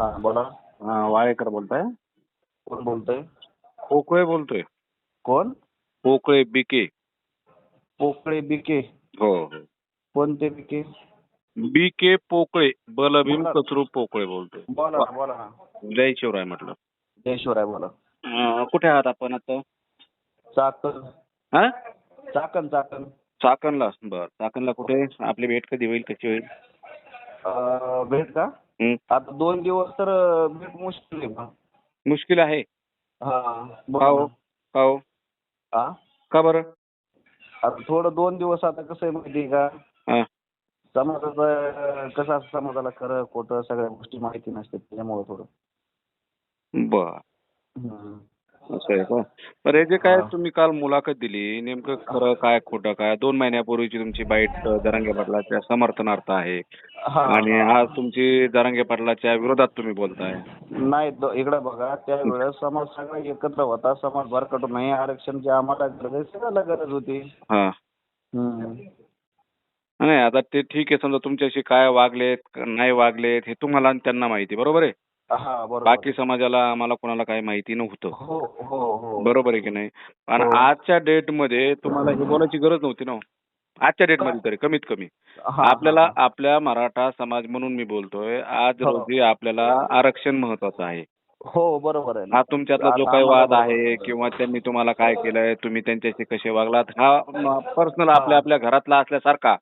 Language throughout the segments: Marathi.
हा बोला। हा, वाळेकर बोलताय कोण बोलतोय पोकळे बोलतोय। कोण पोकळे बिके। पोकळे बिके। हो हो। कोणते बिके? बी के पोकळे बलभीम बोला. कचरू पोकळे बोलतोय। बोला ना बोला ना। जय शिवराय म्हटलं। जयश्वराय बोला। अं, कुठे आहात आपण आता? चाकण। हा? चाकण चाकण। चाकणला. बर चाकणला कुठे? आपली भेट कधी होईल? कशी होईल? अं, भेट का. आता दोन दिवस तर भेट मुश्किल आहे बा. मुश्किल आहे. हा का हो. का हो हा का बरं? आता थोडं दोन दिवस आता कसं आहे माहिती आहे का? हा. समाजाचं कसं असतं समाजाला खरं खोटं सगळ्या गोष्टी माहिती नसतात त्याच्यामुळे थोडं. बर. हं. असं आहे का? तर हे जे काय. तुम्ही काल मुलाखत दिली नेमकं खरं काय खोटं काय? दोन महिन्यापूर्वीची तुमची बाईट जरांगे पाटलाच्या समर्थनार्थ आहे. हा, आणि. आज तुमची जरांगे पाटलाच्या विरोधात तुम्ही बोलताय. नाही द- इकडे बघा त्यावेळेस समाज सगळा एकत्र होता समाज भरकटून नाही आरक्षणची आम्हाला गरज आहे सगळ्याला गरज होती. हा. हम्म. नाही आता ते ठीक आहे समजा तुमच्याशी काय वागलेत नाही वागलेत हे तुम्हाला आणि त्यांना माहिती बरोबर आहे? हा बरोबर बाकी समाजाला आम्हाला कोणाला काही माहिती नव्हतं हो हो हो बरोबर आहे की नाही आणि हो. आजच्या डेटमध्ये तुम्हाला हे बोलायची गरज नव्हती ना हो. आजच्या डेटमध्ये तरी कमीत कमी हा, आपल्याला आपल्या मराठा समाज म्हणून मी बोलतोय आज हो. रोजी आपल्याला आरक्षण महत्वाचं आहे हो बरोबर आहे ना. हा तुमच्यातला जो आता काही वाद आम्हाला आहे बरोबर. किंवा त्यांनी तुम्हाला काय केलंय तुम्ही त्यांच्याशी कसे वागलात हा पर्सनल आपल्या आपल्या घरातला असल्यासारखा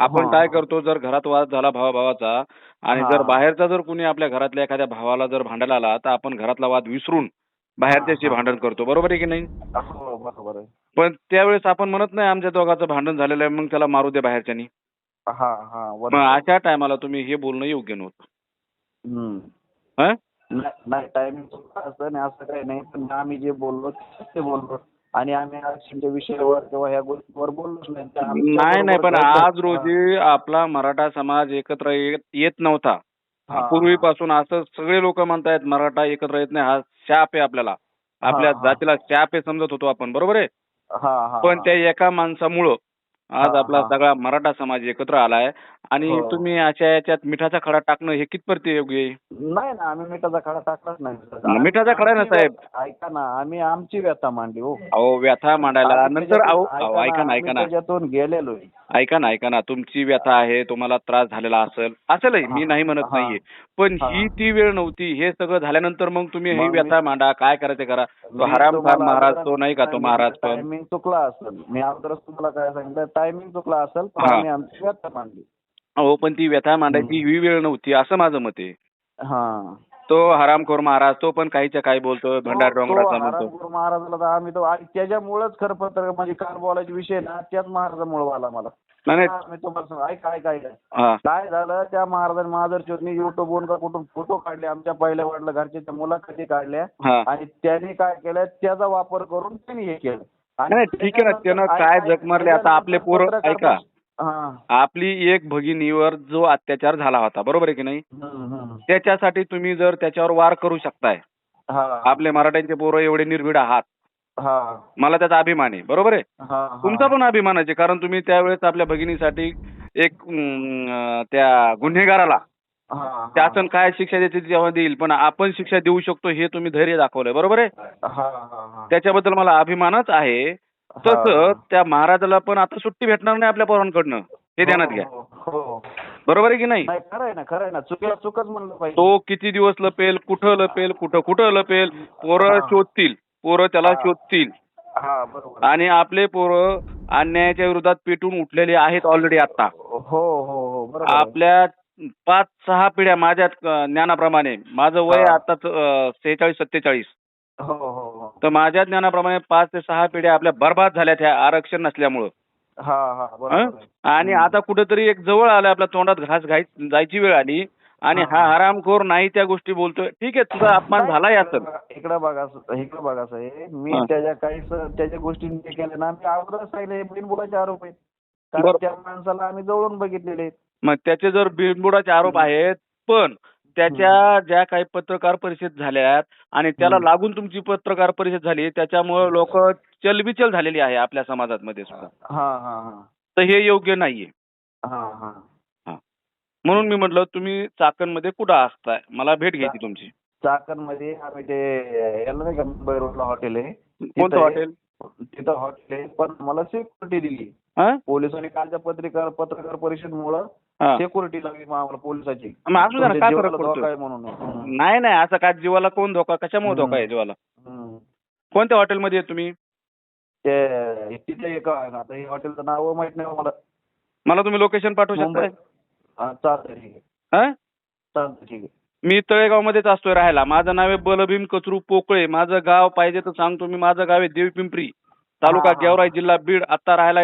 आपण. काय करतो जर घरात वाद झाला भावाभावाचा आणि जर. बाहेरचा जर कुणी आपल्या घरातल्या एखाद्या भावाला जर भांडायला आला तर आपण घरातला वाद विसरून बाहेरच्याशी. भांडण करतो बरोबर आहे की नाही हो बरोबर आहे पण त्यावेळेस आपण म्हणत नाही आमच्या दोघांचं भांडण झालेलं आहे मग त्याला मारू दे बाहेरच्यानी हा हा मग अशा टायमाला तुम्ही हे बोलणं योग्य नव्हतं. हं? नाही- टायमिंग असं काही नाही पण आम्ही जे बोललो ते बोललो आणि आम्ही आरक्षणच्या विषयावर किंवा ह्या गोष्टीवर बोललोच नाही. नाही नाही पण आज रोजी आपला मराठा समाज एकत्र येत नव्हता. पूर्वीपासून असं सगळे लोक म्हणतायत मराठा एकत्र येत नाही हा शाप आहे आपल्याला. आपल्या. जातीला शाप आहे समजत होतो आपण बरोबर आहे? पण त्या एका माणसामुळं आज आपला. सगळा मराठा समाज एकत्र आलाय आणि हो. तुम्ही अशा याच्यात मिठाचा खडा टाकणं हे कितपत योग्य आहे नाही ना आम्ही मिठाचा खडा टाकलाच नाही मिठाचा खडा ना साहेब. ऐका ना आम्ही आमची व्यथा मांडली हो अहो व्यथा मांडायला नंतर अहो ऐका ना ऐका ना त्याच्यातून गेलेलो. ऐका ना ऐका ना तुमची व्यथा आहे तुम्हाला त्रास झालेला असेल असेलही मी नाही म्हणत. नाहीये पण हा. ती वेळ नव्हती हे सगळं झाल्यानंतर मग तुम्ही ही व्यथा मांडा काय करायचं करा तो हराम खान महाराज तो नाही का तो महाराज पण चुकला असेल मी अगोदरच तुम्हाला काय सांगितलं टायमिंग चुकला असेल पण हा. आम्ही आमची व्यथा मांडली. हो पण ती व्यथा मांडायची ही वेळ नव्हती असं माझं मत आहे. हा. तो हरामखोर महाराज तो पण काहीच्या काही बोलतोय भंडार तो- तो डोंगराचा म्हणतो हरामखोर महाराजाला तर आम्ही तो आणि त्याच्यामुळेच खरं पत्र म्हणजे काल बोलायचे विषय ना त्याच महाराजामुळे आला मला. नाही नाही. मी तुम्हाला ऐका ऐका ऐका. हा. काय झालं त्या महाराजांनी महादर्शनी युट्यूबवरून का कुठून फोटो काढले आमच्या पहिल्या वडिला घरच्या मुलाखती काढल्या. हा. आणि त्यांनी काय केलं त्याचा वापर करून त्यांनी हे केलं. नाही, ठीक आहे ना, त्यानं काय ऐका- जग मारले आता आपले पोरं- ऐका. आपली एक भगिनीवर जो अत्याचार झाला होता बरोबर आहे की नाही. त्याच्यासाठी तुम्ही जर त्याच्यावर वार करू शकताय हा आपले मराठ्यांचे पोरं एवढे निर्भीड आहात मला त्याचा अभिमान आहे बरोबर आहे. तुमचा पण अभिमान आहे कारण तुम्ही त्यावेळेस आपल्या भगिनीसाठी एक त्या गुन्हेगाराला. शासन काय शिक्षा देते तेव्हा देईल. पण आपण शिक्षा देऊ शकतो हे तुम्ही धैर्य दाखवलंय. बरोबर आहे? हा हा हा. त्याच्याबद्दल मला अभिमानच आहे. तसं त्या महाराजाला पण आता सुट्टी भेटणार नाही आपल्या पोरांकडनं. हे ध्यानात घ्या. हो, हो हो. बरोबर आहे की नाही? नाही खरं आहे ना खरं आहे ना. चुकीला चुकच म्हणलं पाहिजे. तो किती दिवस लपेल कुठं लपेल कुठं कुठं लपेल पोरं. शोधतील. पोरं त्याला. शोधतील. आणि आपले पोरं अन्यायाच्या विरोधात पेटून उठलेले आहेत ऑलरेडी आता. हो हो हो. आपल्या पाच सहा पिढ्या माझ्या अं, ज्ञानाप्रमाणे माझं वय हा. आता सेहेचाळीस सत्तेचाळीस हो हो हो तर माझ्या ज्ञानाप्रमाणे पाच ते सहा पिढ्या आपल्या बर्बाद झाल्यात ह्या आरक्षण नसल्यामुळं हा हा बरोबर हं? आहे. आणि हम्म. आता कुठेतरी एक जवळ आलं आपल्या तोंडात घास घाई जायची वेळ आली आणि हा. हा हरामखोर नाही त्या गोष्टी बोलतोय ठीक आहे तुझा अपमान झालाय असेल इकडं बघा इकडं बघा साहेब मी हा. त्याच्या काही स- त्याच्या गोष्टी केल्या ना मी अगोदर सांगितलं बिनबुडाचे आरोप आहेत कारण. त्या माणसाला आम्ही जवळून बघितलेले आहेत. मग त्याचे जर बिनबुडाचे आरोप आहेत पण त्याच्या ज्या काही पत्रकार परिषद झाल्यात आणि त्याला. लागून तुमची पत्रकार परिषद झाली त्याच्यामुळे लोक चलबिचल झालेली आहे आपल्या समाजामध्ये सुद्धा. हा हा हा. तर हे योग्य नाहीये. हा हा. हा. म्हणून मी म्हटलं तुम्ही चाकणमध्ये कुठं असताय? मला भेट घ्यायची तुमची. चाकणमध्ये आम्ही ते याला नाही का मुंबई रोडला हॉटेल आहे. कोणतं तिथं हॉटेल? तिथं हॉटेल आहे पण मला सिक्युरिटी दिली. पोलिसांनी कालच्या पत्रिका पत्रकार परिषदेमुळं हा. सिक्युरिटी लागली मग आम्हाला पोलिसाची. मग असू ना, काय फरक जीवाला पडतो? धोका आहे म्हणून. नाही नाही असं काय जीवाला कोण धोका कशामुळे. धोका आहे जीवाला? हम्म. कोणत्या हॉटेलमध्ये आहे तुम्ही? ते तिथे एक आता हे हॉटेलचं नाव माहीत नाही मला. मला तुम्ही लोकेशन पाठवू मुंबई. शकता हा, चालतंय ठीक आहे. हा? चालतंय ठीक आहे. मी तळेगावमध्येच असतोय राहायला. माझं नाव आहे बलभीम कचरू पोकळे. माझं गाव पाहिजे तर सांगतो मी. माझं गाव आहे देवपिंपरी. तालुका. गेवराई जिल्हा बीड आता राहायला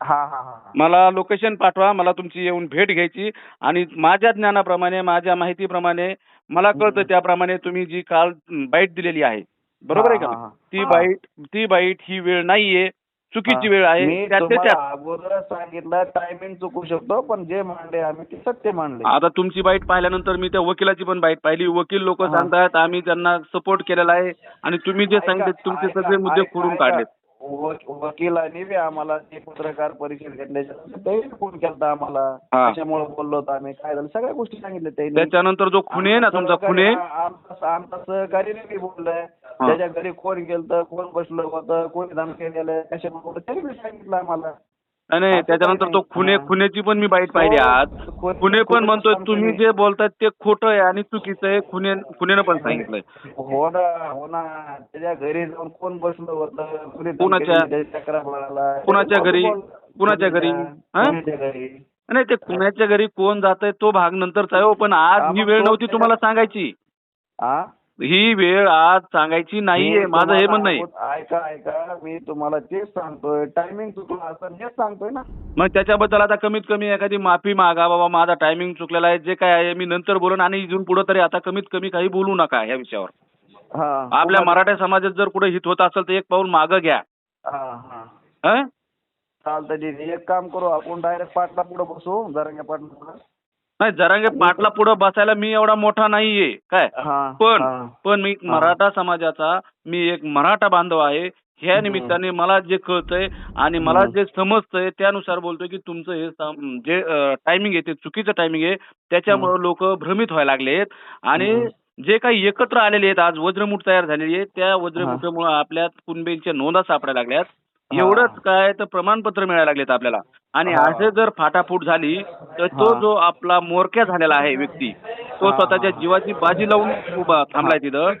हा हा. मला लोकेशन पाठवा मला तुमची येऊन भेट घ्यायची आणि माझ्या ज्ञानाप्रमाणे माझ्या माहितीप्रमाणे मला कळतं. त्याप्रमाणे तुम्ही जी काल बाईट दिलेली आहे बरोबर आहे का. ती. बाईट ती बाईट ही वेळ नाहीये चुकीची वेळ आहे. सांगितलं टायमिंग चुकू शकतो पण जे मांडले आम्ही ते सत्य मांडले. आता तुमची बाईट पाहिल्यानंतर मी त्या वकिलाची पण बाईट पाहिली. वकील लोक. सांगतायत आम्ही त्यांना सपोर्ट केलेला आहे आणि तुम्ही जे सांगितले तुमचे सगळे मुद्दे खोडून व- वकिलांनी बी आम्हाला ते पत्रकार परिषद घेतल्याच्या फोन केलता आम्हाला. हा. त्याच्यामुळे बोललो होतो आम्ही काय झालं सगळ्या गोष्टी सांगितल्या त्यांनी. त्याच्यानंतर जो खुने आहे ना आमचा तुमचा आ- आमचा सहकारी बोललाय. त्याच्या घरी कोण गेलतं कोण बसलं होतं कोणी धमकी दिलं कशामुळे त्यांनी सांगितलं आम्हाला नाही, त्याच्यानंतर तो. खुने हा. खुनेची पण मी बाईट पाहिली आज कोण- खुने पण म्हणतोय तुम्ही? जे बोलतायत ते खोटं आहे आणि चुकीचं आहे खुने खुनेनं पण सांगितलंय हो ना हो ना त्याच्या घरी जाऊन कोण बसलं होतं कोणाच्या-. कोणाच्या घरी? कोणाच्या घरी? हा? कोणाच्या नाही ते खुन्याच्या घरी कोण जात आहे तो भाग नंतरचा आहे हो पण आज हा, ही वेळ नव्हती तुम्हाला सांगायची हा वेळ आज सांगायची नाहीये. माझं हे म्हणणं आहे. ऐका ऐका. मी तुम्हाला तेच सांगतोय. टायमिंग चुकला असं हेच सांगतोय ना. मग त्याच्याबद्दल आता कमीत कमी एखादी माफी मागा बाबा माझा टायमिंग चुकलेला आहे जे काय आहे मी नंतर बोलून आणि इथून पुढे तरी आता कमीत कमी काही बोलू नका या विषयावर. आपल्या मराठा समाजात जर कुठे हित होत असेल तर एक पाऊल मागं घ्या. आहे. एक काम करू आपण डायरेक्ट पाटला पुढे बसू जरांगे पाटला नाही जरांगे पाटला पुढे बसायला मी एवढा मोठा नाहीये काय पण. पण मी मराठा समाजाचा मी एक मराठा बांधव आहे ह्या. निमित्ताने मला जे कळतंय आणि मला. जे समजतंय त्यानुसार बोलतोय की तुमचं हे जे टायमिंग आहे ते चुकीचं टायमिंग आहे त्याच्यामुळे लोक भ्रमित व्हायला लागलेत आणि. जे काही एकत्र आलेले आहेत आज वज्रमुठ तयार झालेली आहे त्या वज्रमुठामुळे आपल्या कुणबींच्या नोंदा सापडायला लागल्यात. एवढंच काय तर प्रमाणपत्र मिळायला लागलेत आपल्याला आणि. असे जर फाटाफूट झाली तर तो. जो आपला मोरक्या झालेला आहे व्यक्ती तो. स्वतःच्या जीवाची बाजी लावून उभा थांबलाय तिथं.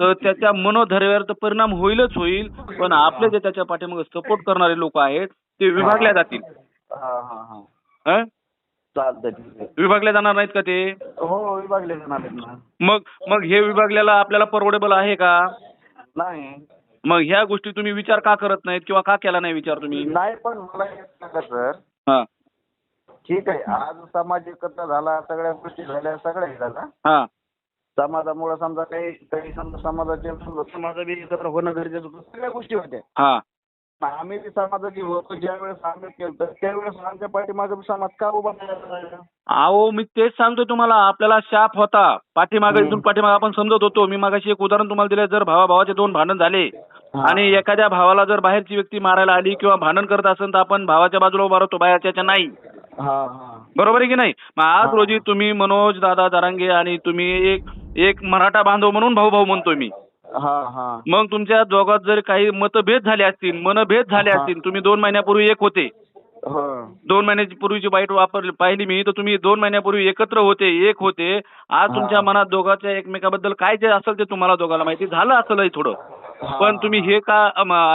तर त्याच्या मनोधैर्यावर तर परिणाम होईलच होईल पण आपले जे त्याच्या पाठीमागे सपोर्ट करणारे लोक आहेत ते विभागल्या जातील. हा हा हा. हं? विभागल्या जाणार नाहीत का ते? हो विभागले जाणार मग मग हे विभागल्याला आपल्याला परवडेबल आहे का? नाही. मग ह्या गोष्टी तुम्ही विचार का करत नाहीत किंवा का केला नाही विचार तुम्ही? नाही पण मला एक सांगा सर. हा. ठीक आहे आज समाज एकत्र झाला सगळ्या गोष्टी झाल्या सगळ्या हे झाल्या हा. समाजामुळे समजा काही काही समजा समाजाचे समजा बी एकत्र होणं गरजेचं होतं सगळ्या गोष्टी होत्या. हा. आम्ही बी समाजाची होतो ज्या वेळेस आम्ही केलं त्यावेळेस आमच्या पाठीमागे बी समाज का उभा राहिला? अहो मी तेच सांगतो तुम्हाला आपल्याला शाप होता. पाठीमागे हम्म. इथून पाठीमागे आपण समजत होतो. मी मागाशी एक उदाहरण तुम्हाला दिलं जर भावा भावाचे दोन भांडण झाले. आणि एखाद्या भावाला जर बाहेरची व्यक्ती मारायला आली किंवा भांडण करत असेल तर आपण भावाच्या बाजूला उभा राहतो बाहेरच्या नाही. बरोबर आहे की नाही? मग आज. रोजी तुम्ही मनोज दादा दरांगे आणि तुम्ही एक एक मराठा बांधव म्हणून भाऊ भाऊ म्हणतोय मी. हा हा. मग तुमच्या दोघात जर काही मतभेद झाले असतील मनभेद झाले. असतील तुम्ही दोन महिन्यापूर्वी एक होते. दोन महिन्याची पूर्वीची बाईट वापरली पाहिली मी तर तुम्ही दोन महिन्यापूर्वी एकत्र होते एक होते. आज. तुमच्या मनात दोघांच्या एकमेकाबद्दल काय जे असेल ते तुम्हाला दोघांना माहिती झालं असेल थोडं. पण तुम्ही हे का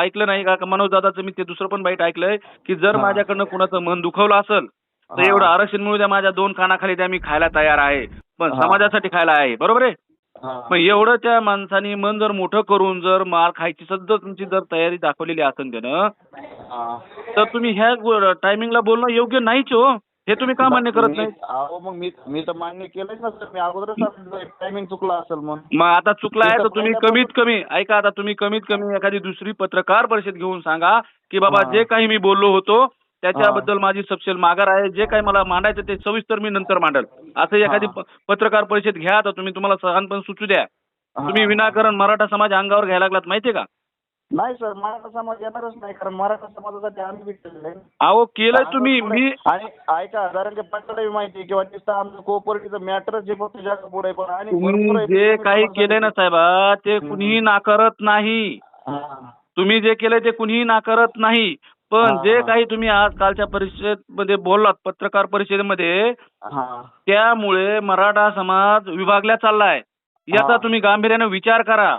ऐकलं नाही का मनोज दादाचं मी ते दुसरं पण बाईट ऐकलंय की जर. माझ्याकडनं कुणाचं मन दुखवलं असेल तर. एवढं आरक्षण मिळू द्या माझ्या दोन कानाखाली द्या मी खायला तयार आहे पण. समाजासाठी खायला आहे बरोबर आहे. मग एवढं त्या माणसाने मन जर मोठं करून जर मार खायची सध्या तुमची जर तयारी दाखवलेली असेल त्यानं. तर तुम्ही ह्या टायमिंगला बोलणं योग्य नाहीच हो हे तुम्ही का मान्य करत नाही अहो मग मी मी तर मान्य केलंच ना सर मी अगोदरच टायमिंग चुकला असेल मग मग आता चुकला आहे तर तुम्ही कमीत कमी ऐका आता तुम्ही कमीत कमी एखादी दुसरी पत्रकार परिषद घेऊन सांगा की बाबा. जे काही मी बोललो होतो त्याच्याबद्दल माझी सपशेल माघार आहे. जे काही मला मांडायचं ते सविस्तर मी नंतर मांडल. असं एखादी पत्रकार परिषद घ्या तर तुम्ही तुम्हाला सहानपण सुचू द्या. तुम्ही. विनाकारण मराठा समाज अंगावर घ्यायला लागलात माहितीये का? नाही सर मराठा समाज येणारच नाही कारण मराठा समाजासाठी आम्ही आहे. अहो केलंय तुम्ही मी आणि ऐका कारण पाटला माहिती आहे किंवा तिथं आमचं कोऑपरेटिव्हचं मॅटर जे फक्त जग पुढे पण. आणि भरपूर तुम्ही आहे. जे काही केलंय ना साहेबा ते कुणीही नाकारत नाही. हा. तुम्ही जे केलंय ते कुणीही नाकारत नाही. पण जे. काही तुम्ही आज कालच्या परिषदेमध्ये बोललात पत्रकार परिषदेमध्ये हा. त्यामुळे मराठा समाज विभागल्या चाललाय. याचा हा. तुम्ही गांभीर्याने विचार करा.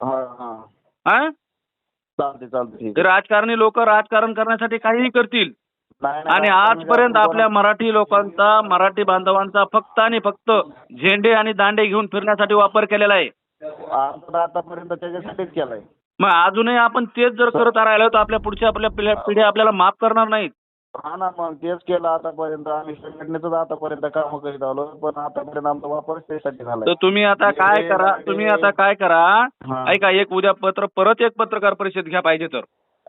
हा हा. हा? चालते चालते. राजकारणी लोक राजकारण करण्यासाठी काहीही करतील. आणि आजपर्यंत आपल्या मराठी लोकांचा मराठी बांधवांचा फक्त आणि फक्त झेंडे आणि दांडे घेऊन फिरण्यासाठी वापर केलेला आहे. आतापर्यंत त्याच्यासाठीच केलाय. मग अजूनही आपण तेच जर करत राहिलो तर आपल्या पुढच्या आपल्या पिढ्या आपल्याला माफ करणार नाहीत. हा ना मग तेच केलं आतापर्यंत आम्ही संघटनेच आतापर्यंत काम करीत आलो पण आतापर्यंत आमचा वापर त्यासाठी तर झालाय तुम्ही आता काय करा तुम्ही आता काय करा हा. ऐका एक उद्या पत्र परत एक पत्रकार परिषद घ्या पाहिजे तर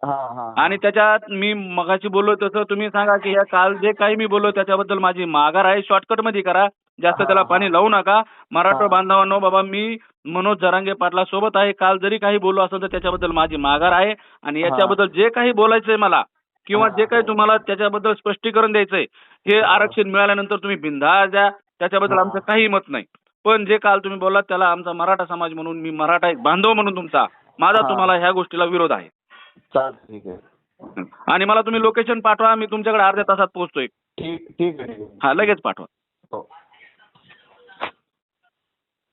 हा हा आणि त्याच्यात मी मगाशी बोललो तसं तुम्ही सांगा की या काल जे काही मी बोललो त्याच्याबद्दल माझी माघार आहे शॉर्टकटमध्ये करा जास्त त्याला. पाणी लावू नका मराठा. बांधवांनो बाबा मी मनोज जरांगे पाटला सोबत आहे काल जरी काही बोललो असेल तर त्याच्याबद्दल माझी माघार आहे आणि. याच्याबद्दल जे काही बोलायचंय मला किंवा हा, जे हा. काही तुम्हाला त्याच्याबद्दल स्पष्टीकरण द्यायचंय हे आरक्षण मिळाल्यानंतर तुम्ही बिंदास द्या त्याच्याबद्दल हा. आमचं काही मत नाही. पण जे काल तुम्ही बोललात त्याला आमचा मराठा समाज म्हणून मी मराठा एक बांधव म्हणून तुमचा माझा हा. तुम्हाला ह्या गोष्टीला विरोध आहे. ठीक आहे. आणि मला तुम्ही लोकेशन पाठवा मी तुमच्याकडे अर्ध्या तासात पोहोचतोय. ठीक ठीक आहे ठीक आहे. हा लगेच पाठवा.